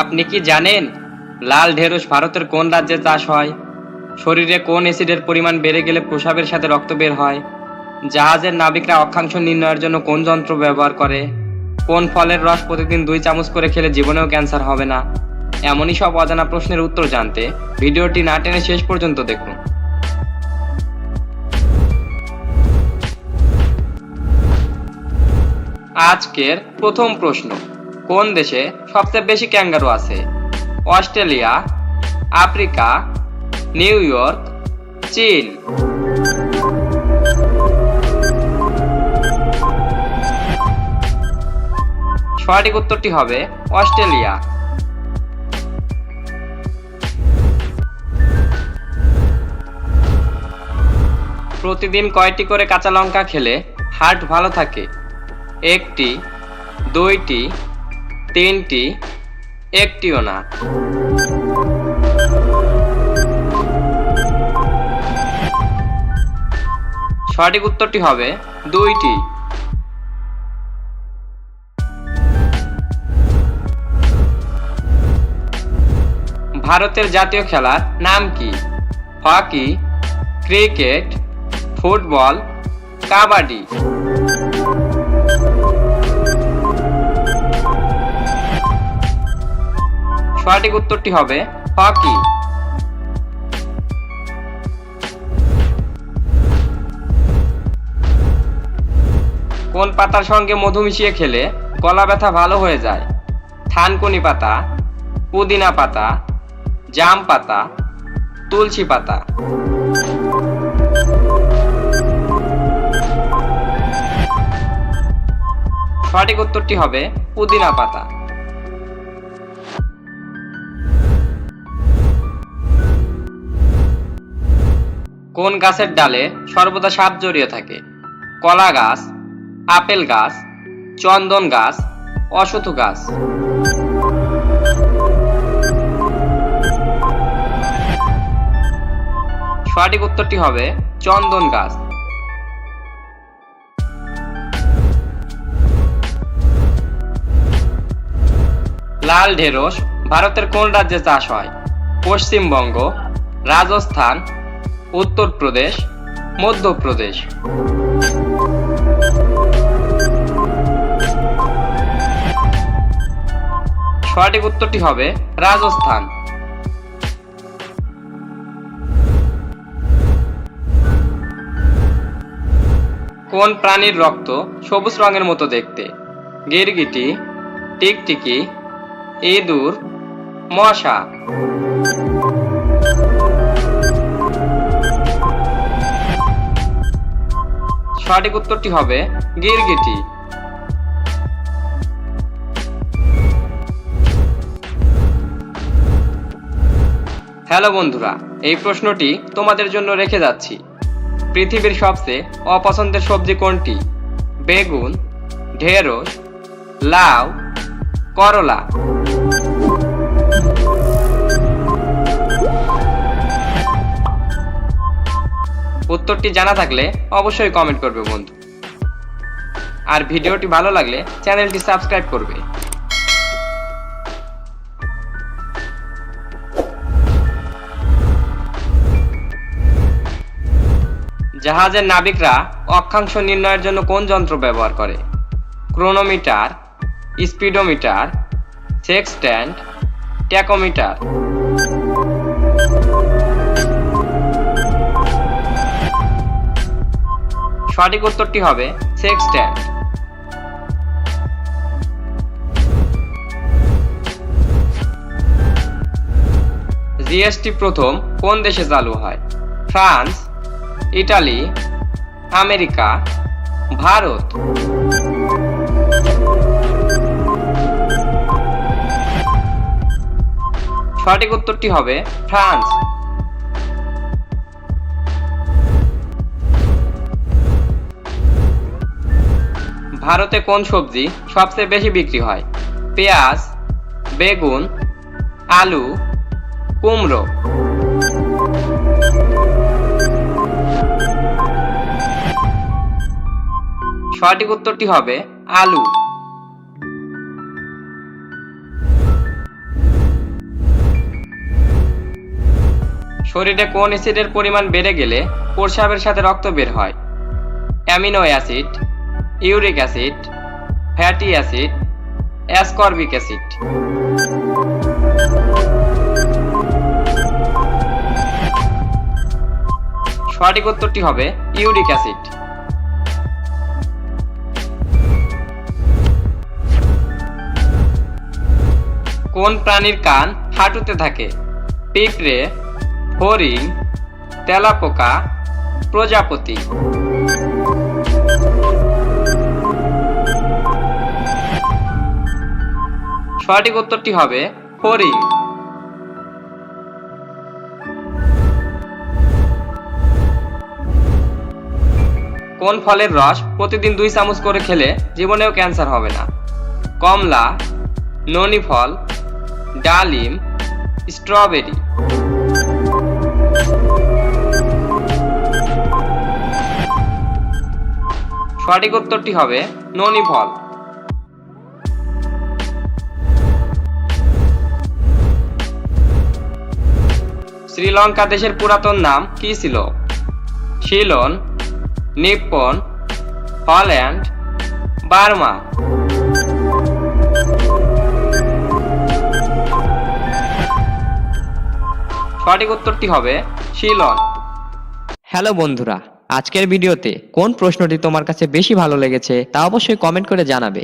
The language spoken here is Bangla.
আপনি কি জানেন লাল ঢেঁড়স ভারতের কোন রাজ্যে চাষ হয়? শরীরে কোন অ্যাসিডের পরিমাণ বেড়ে গেলে প্রসাবের সাথে রক্ত বের হয়? জাহাজের নাবিকরা অক্ষাংশ নির্ণয়ের জন্য কোন যন্ত্র ব্যবহার করে? কোন ফলের রস প্রতিদিন দুই চামচ করে খেলে জীবনেও ক্যান্সার হবে না? এমনই সব অজানা প্রশ্নের উত্তর জানতে ভিডিওটি না টেনে শেষ পর্যন্ত দেখুন। আজকের প্রথম প্রশ্ন। কোন দেশে সবচেয়ে বেশি ক্যাঙ্গারু আছে? অস্ট্রেলিয়া, আফ্রিকা, নিউ ইয়র্ক, চীন। সঠিক উত্তরটি হবে অস্ট্রেলিয়া। প্রতিদিন কয়টি করে কাঁচা লঙ্কা খেলে হার্ট ভালো থাকে? একটি, দুইটি তিনটি, একটিও না। সঠিক উত্তরটি হবে দুইটি। ভারতের জাতীয় খেলার নাম কি? Hockey, cricket, football, kabaddi. সঠিক উত্তরটি হবে হকি। কোন পাতার সঙ্গে মধু মিশিয়ে খেলে গলা ব্যথা ভালো হয়ে যায়? থানকুনি পাতা, পুদিনা পাতা, জাম পাতা, তুলসী পাতা। সঠিক উত্তরটি হবে পুদিনা পাতা। কোন গাছের ডালে সর্বদা সাপ জড়িয়ে থাকে। কলা গাছ, আপেল গাছ, চন্দন গাছ, অশ্বত্থ গাছ। সঠিক উত্তরটি হবে চন্দন গাছ। লাল ঢেঁড়স ভারতের কোন রাজ্যে চাষ হয়? পশ্চিমবঙ্গ, রাজস্থান উত্তরপ্রদেশ, মধ্যপ্রদেশ। সঠিক উত্তরটি হবে রাজস্থান। কোন প্রাণীর রক্ত সবুজ রঙের মতো দেখতে? গিরগিটি, টিকটিকি, ইঁদুর, মশা। সঠিক উত্তরটি হবে গিরগিটি। হ্যালো বন্ধুরা, এই প্রশ্নটি তোমাদের জন্য রেখে যাচ্ছি। পৃথিবীর সবচেয়ে অপছন্দের সবজি কোনটি? বেগুন, ঢেঁড়স, লাউ, করলা। উত্তরটি জানা থাকলে অবশ্যই কমেন্ট করবে বন্ধু। আর ভিডিওটি ভালো লাগলে চ্যানেলটি সাবস্ক্রাইব করবে। জাহাজের নাবিকরা অক্ষাংশ নির্ণয়ের জন্য কোন যন্ত্র ব্যবহার করে? ক্রোনোমিটার স্পিডোমিটার সেক্সট্যান্ড ট্যাকোমিটার সঠিক উত্তরটি হবে সেক্সট্যান্ড জিএসটি প্রথম কোন দেশে চালু হয়? France, Italy, America, Bharat. সঠিক উত্তরটি হবে ফ্রান্স। ভারতে কোন সবজি সবচেয়ে বেশি বিক্রি হয়? পেঁয়াজ, বেগুন, আলু, কুমড়ো। সঠিক উত্তরটি হবে আলু। শরীরে কোন অ্যাসিডের পরিমাণ বেড়ে গেলে প্রস্রাবের সাথে রক্ত বের হয়? Amino acid uric acid, fatty acid, ascorbic acid. সঠিক উত্তরটি হবে ইউরিক অ্যাসিড। কোন প্রাণীর কান হাঁটুতে থাকে? পিঁপড়ে, হরিণ, তেলাপোকা, প্রজাপতি। সঠিক উত্তরটি হবে হরিণ কোন ফলের রস প্রতিদিন দুই চামচ করে খেলে জীবনেও ক্যান্সার হবে না? কমলা, ননি ফল, ডালিম, স্ট্রবেরি। সঠিক উত্তরটি হবে ননি ফল। শ্রীলঙ্কা দেশের পুরাতন নাম কি ছিল? Ceylon, Nippon, Holland, Burma. সঠিক উত্তরটি হবে শিলন। হ্যালো বন্ধুরা, আজকের ভিডিওতে কোন প্রশ্নটি তোমার কাছে বেশি ভালো লেগেছে তা অবশ্যই কমেন্ট করে জানাবে।